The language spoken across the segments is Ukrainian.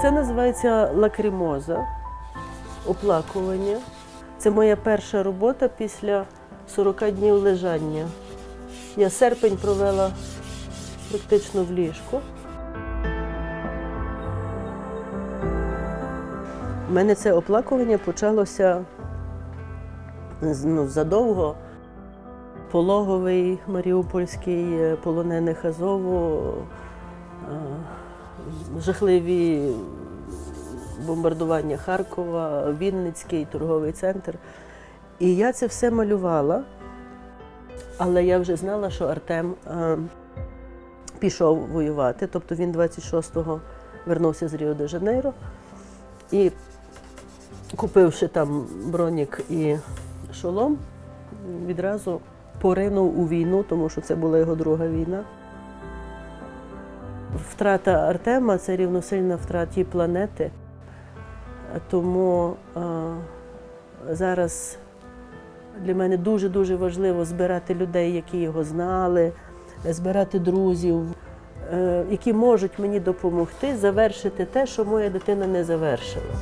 Це називається лакримоза, оплакування. Це моя перша робота після 40 днів лежання. Я серпень провела практично в ліжку. У мене це оплакування почалося ну, задовго. Пологовий Маріупольський, е, полонених Азову, е, жахливі бомбардування Харкова, Вінницький торговий центр. І я це все малювала, але я вже знала, що Артем е, пішов воювати. Тобто він 26-го вернувся з Ріо де Жанейро і, купивши там бронік і шолом, відразу поринув у війну, тому що це була його друга війна. Втрата Артема це рівносильна втраті планети. Тому е, зараз для мене дуже-дуже важливо збирати людей, які його знали, збирати друзів, е, які можуть мені допомогти завершити те, що моя дитина не завершила.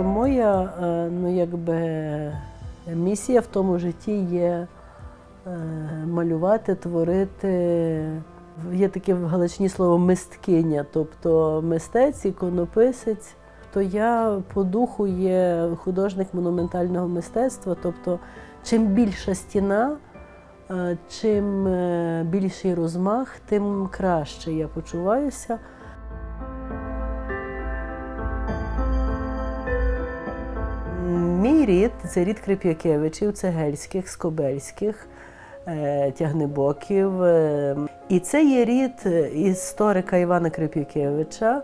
Моя е, ну, якби, місія в тому житті є малювати, творити. Є таке в Галичині слово мисткиня, тобто мистець, іконописець. То я по духу є художник монументального мистецтва. Тобто, чим більша стіна, е, чим е, більший розмах, тим краще я почуваюся. Мій рід це рід Крип'якевичів, Цегельських, Скобельських, е, Тягнебоків. е. І це є рід е, історика Івана Крип'якевича.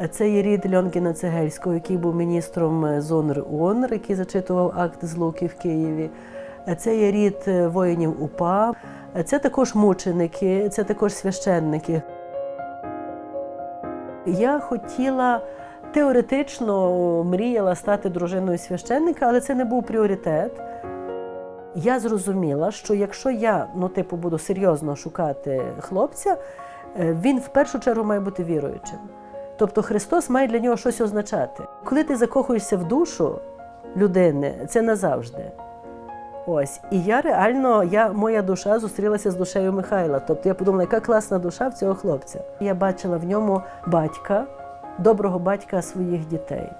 Е, Це є рід Льонгіна Цегельського, який був міністром е, ЗОНР ОНР, який зачитував акт злуки в Києві. Е, Це є рід е, воїнів УПА. Е, Це також мученики, це також священники. Я хотіла теоретично мріяла стати дружиною священника, але це не був пріоритет. Я зрозуміла, що якщо я ну, типу, буду серйозно шукати хлопця, е, він в першу чергу має бути віруючим. Тобто Христос має для нього щось означати. Коли ти закохуєшся в душу людини, це назавжди. Ось, і я реально, я, моя душа зустрілася з душею Михайла. Тобто я подумала, яка класна душа в цього хлопця. Я бачила в ньому батька, доброго батька своїх дітей.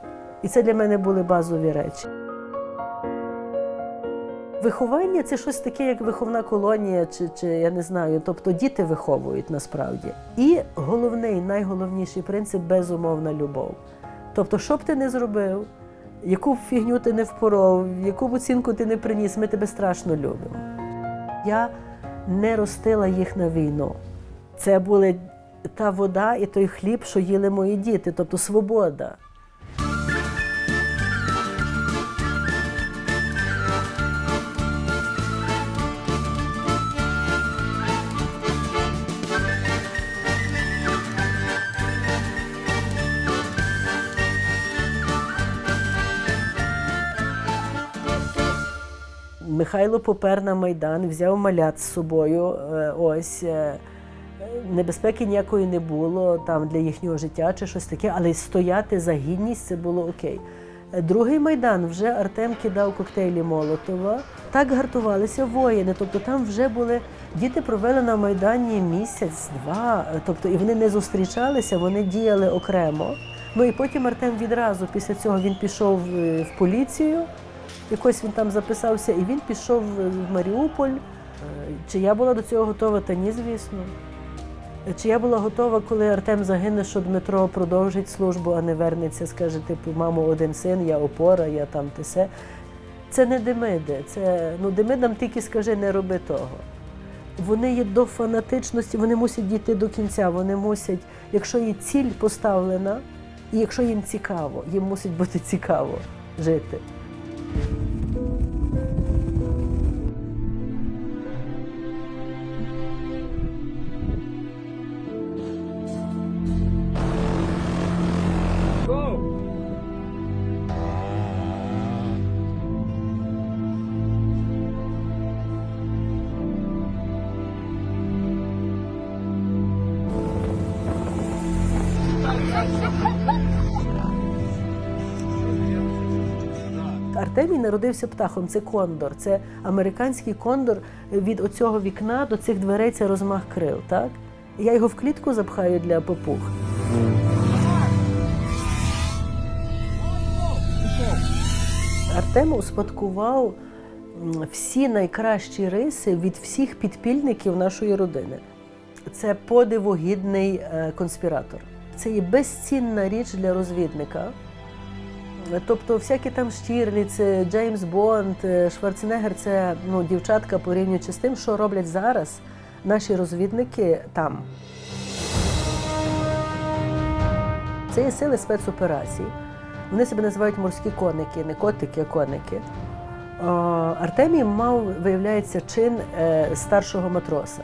І це для мене були базові речі. Виховання це щось таке, як виховна колонія, чи, чи я не знаю. Тобто діти виховують насправді. І головний, найголовніший принцип безумовна любов. Тобто, що б ти не зробив, яку б фігню ти не впоров, яку б оцінку ти не приніс, ми тебе страшно любимо. Я не ростила їх на війну. Це були та вода і той хліб, що їли мої діти, тобто свобода. Михайло попер на Майдан, взяв малят з собою. е, Ось е, небезпеки ніякої не було там для їхнього життя чи щось таке, але стояти за гідність це було окей. Другий майдан вже Артем кидав коктейлі Молотова. Так гартувалися воїни. Тобто там вже були діти провели на майдані місяць-два. Тобто і вони не зустрічалися, вони діяли окремо. Ну і потім Артем відразу після цього він пішов е, в поліцію. Якось він там записався, і він пішов в Маріуполь. Е, Чи я була до цього готова? Та ні, звісно. Чи я була готова, коли Артем загине, що Дмитро продовжить службу, а не вернеться, скаже, типу, мамо, один син, я опора, я там те се. Це не Демиди. Це ну Демидам тільки скажи, не роби того. Вони є до фанатичності, вони мусять дійти до кінця. Вони мусять, якщо є ціль поставлена, і якщо їм цікаво, їм мусить бути цікаво жити. Thank you. Артемій народився птахом. Це кондор, це американський кондор від оцього вікна до цих дверей це розмах крил. Так? Я його в клітку запхаю для попуг. Артем успадкував всі найкращі риси від всіх підпільників нашої родини. Це подивогідний е, конспіратор. Це є безцінна річ для розвідника. Тобто, всякі там Штірліці, Джеймс Бонд, е, Шварценеггер – це ну, дівчатка порівнюючи з тим, що роблять зараз наші розвідники там. Це є сили спецоперацій. Вони себе називають морські коники, не котики, а коники. О, Артемій мав, виявляється, чин е, старшого матроса.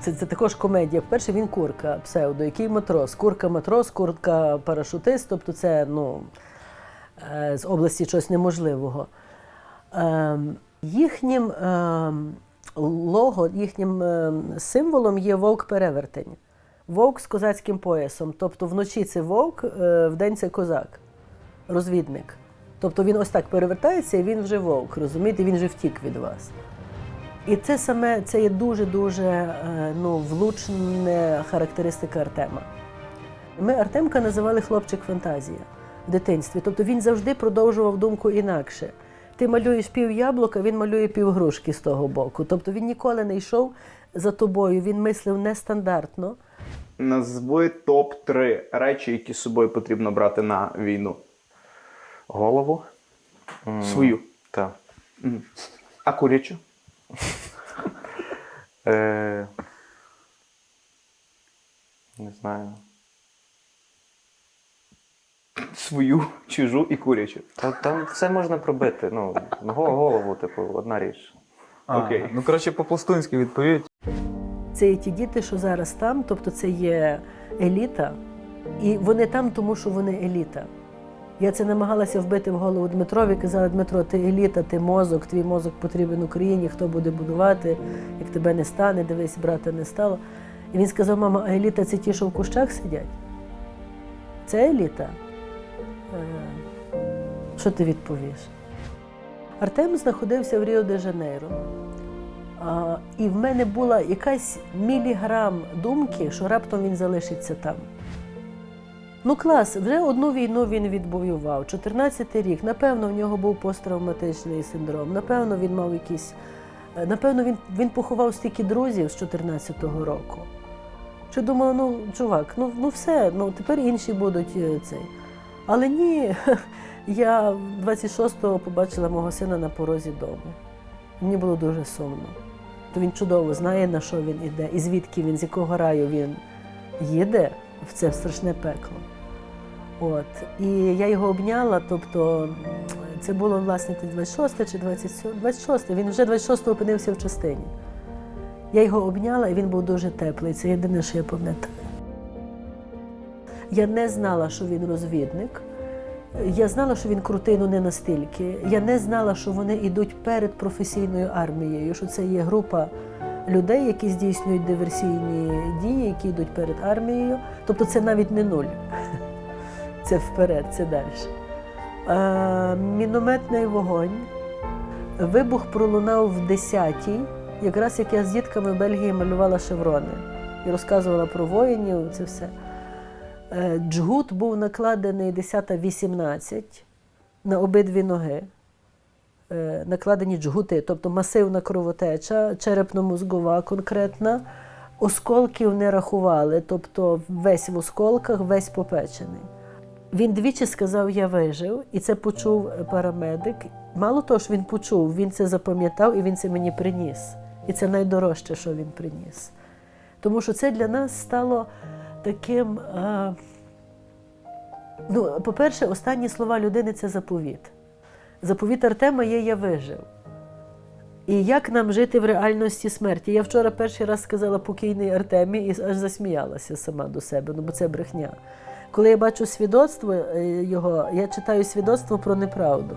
Це, це також комедія. Перше він курка, псевдо, який матрос. Курка матрос, курка парашутист, тобто це ну, е, з області чогось неможливого. Ем, їхнім ем, лого, їхнім ем, символом є вовк-перевертень. Вовк з козацьким поясом. Тобто вночі це вовк, е, вдень це козак, розвідник. Тобто він ось так перевертається і він вже вовк, розумієте, він вже втік від вас. І це саме це є дуже-дуже е, ну, влучна характеристика Артема. Ми Артемка називали хлопчик фантазія в дитинстві. Тобто він завжди продовжував думку інакше. Ти малюєш пів яблука, він малює пів грушки з того боку. Тобто він ніколи не йшов за тобою, він мислив нестандартно. Назви топ-3 речі, які з собою потрібно брати на війну. Голову. Свою. Так. А курячу? Е, не знаю. Свою, чужу і курячу. Та, там все можна пробити. Ну, го- голову, типу, одна річ. Окей. Ну, коротше, по-пластунськи відповідь. Це є ті діти, що зараз там, тобто це є еліта, і вони там, тому що вони еліта. Я це намагалася вбити в голову Дмитрові. Казала, Дмитро, ти еліта, ти мозок, твій мозок потрібен Україні, хто буде будувати, як тебе не стане, дивись, брата не стало. І він сказав, мама, а еліта це ті, що в кущах сидять? Це еліта. Е, Що ти відповіш? Артем знаходився в Ріо-де-Жанейро. І в мене була якась міліграм думки, що раптом він залишиться там. Ну, клас, вже одну війну він відбоював. 14-й рік. Напевно, в нього був посттравматичний синдром. Напевно, він мав якісь. е, Напевно, він, він поховав стільки друзів з 14-го року. Чи думав, ну, чувак, ну, ну все, ну тепер інші будуть е, цей. Але ні, я 26-го побачила мого сина на порозі дому. Мені було дуже сумно. То він чудово знає, на що він іде, і звідки він, з якого раю він їде в це страшне пекло. От. І я його обняла, тобто це було власне 26 чи 27, 26, він вже 26-го опинився в частині. Я його обняла, і він був дуже теплий. Це єдине, що я пам'ятаю. Я не знала, що він розвідник. Я знала, що він крутий, ну не настільки. Я не знала, що вони йдуть перед професійною армією, що це є група людей, які здійснюють диверсійні дії, які йдуть перед армією. Тобто це навіть не нуль. Це вперед, це далі. Мінометний вогонь. Вибух пролунав в 10-й, якраз як я з дітками Бельгії малювала шеврони і розказувала про воїнів, це все. Е, Джгут був накладений 10-18 на обидві ноги. Е, Накладені джгути, тобто масивна кровотеча, черепно-мозгова конкретна. Осколків не рахували, тобто весь в осколках, весь попечений. Він двічі сказав, я вижив, і це почув парамедик. Мало того, що він почув, він це запам'ятав і він це мені приніс. І це найдорожче, що він приніс. Тому що це для нас стало таким. А, ну, по-перше, останні слова людини це заповіт. Заповіт Артема є Я вижив. І як нам жити в реальності смерті? Я вчора перший раз сказала покійний Артемі і аж засміялася сама до себе, ну бо це брехня. Коли я бачу свідоцтво е, його, я читаю свідоцтво про неправду,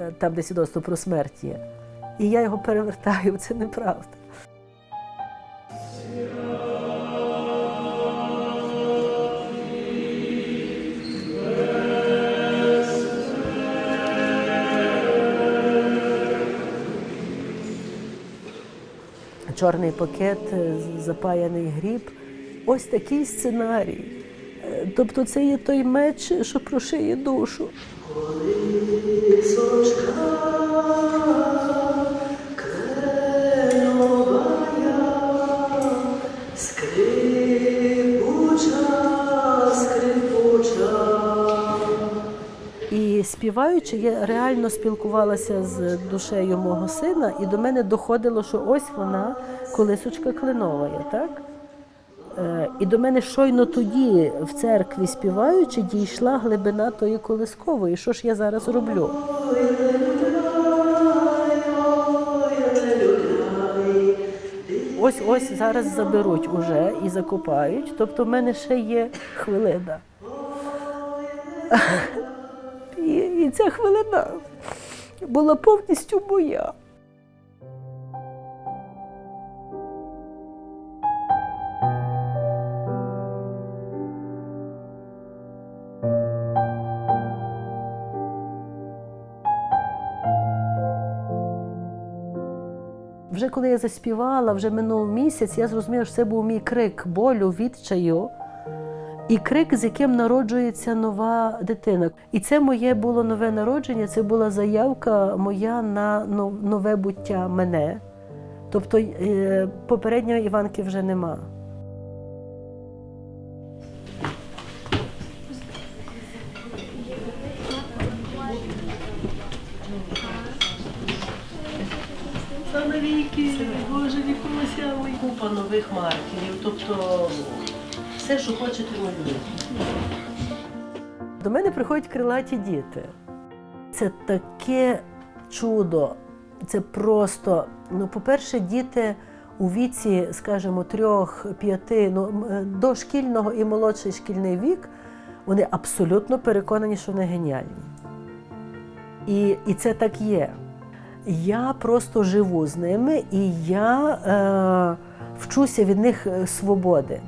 Е, там, де свідоцтво про смерть є. І я його перевертаю, це неправда. Чорний пакет, е, запаяний гріб. Ось такий сценарій. Е, Тобто це є той меч, що прошиє душу. Співаючи, я реально спілкувалася з душею мого сина, і до мене доходило, що ось вона колисочка кленова, є, так? Е, І до мене щойно тоді, в церкві співаючи, дійшла глибина тої колискової. Що ж я зараз роблю? Ось ось зараз заберуть уже і закопають. Тобто в мене ще є хвилина. І, ця хвилина була повністю моя. Вже коли я заспівала, вже минув місяць, я зрозуміла, що це був мій крик болю, відчаю. І крик, з яким народжується нова дитина. І це моє було нове народження, це була заявка моя на нове буття мене. Тобто е, попередньої Іванки вже нема. Саме Боже, вікуся, купа нових маркерів. Тобто все, що хочете, малюєте. До мене приходять крилаті діти. Це таке чудо. Це просто, ну, по-перше, діти у віці, скажімо, трьох, п'яти, ну, е, дошкільного і молодший шкільний вік, вони абсолютно переконані, що вони геніальні. І, і це так є. Я просто живу з ними і я е, вчуся від них е, свободи.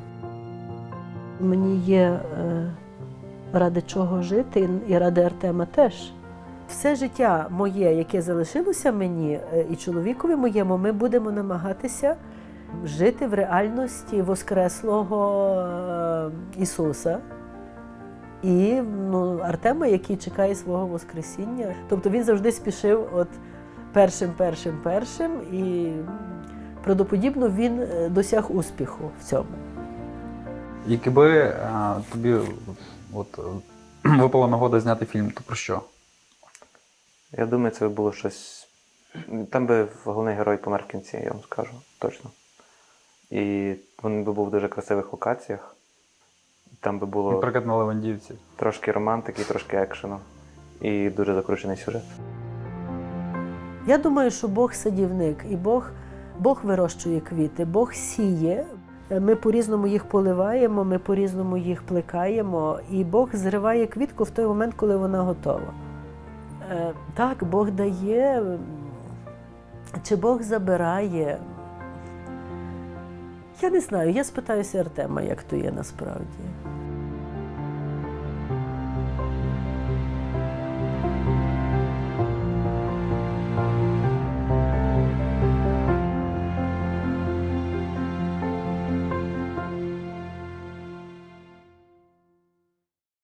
Мені є е, ради чого жити, і ради Артема теж. Все життя моє, яке залишилося мені е, і чоловікові моєму, ми будемо намагатися жити в реальності Воскреслого е, Ісуса. І ну, Артема, який чекає свого Воскресіння. Тобто він завжди спішив от першим, першим, першим, і правдоподібно він досяг успіху в цьому. Якби е, тобі от, випала нагода зняти фільм, то про що? Я думаю, це було щось. Там би головний герой помер в кінці, я вам скажу точно. І він би був в дуже красивих локаціях. Там би було Наприклад, на Левандівці. трошки романтики, трошки екшену. І дуже закручений сюжет. Я думаю, що Бог садівник, і Бог, Бог вирощує квіти, Бог сіє. Ми по-різному їх поливаємо, ми по-різному їх плекаємо, і Бог зриває квітку в той момент, коли вона готова. Е, Так, Бог дає, чи Бог забирає. Я не знаю, я спитаюся Артема, як то є насправді.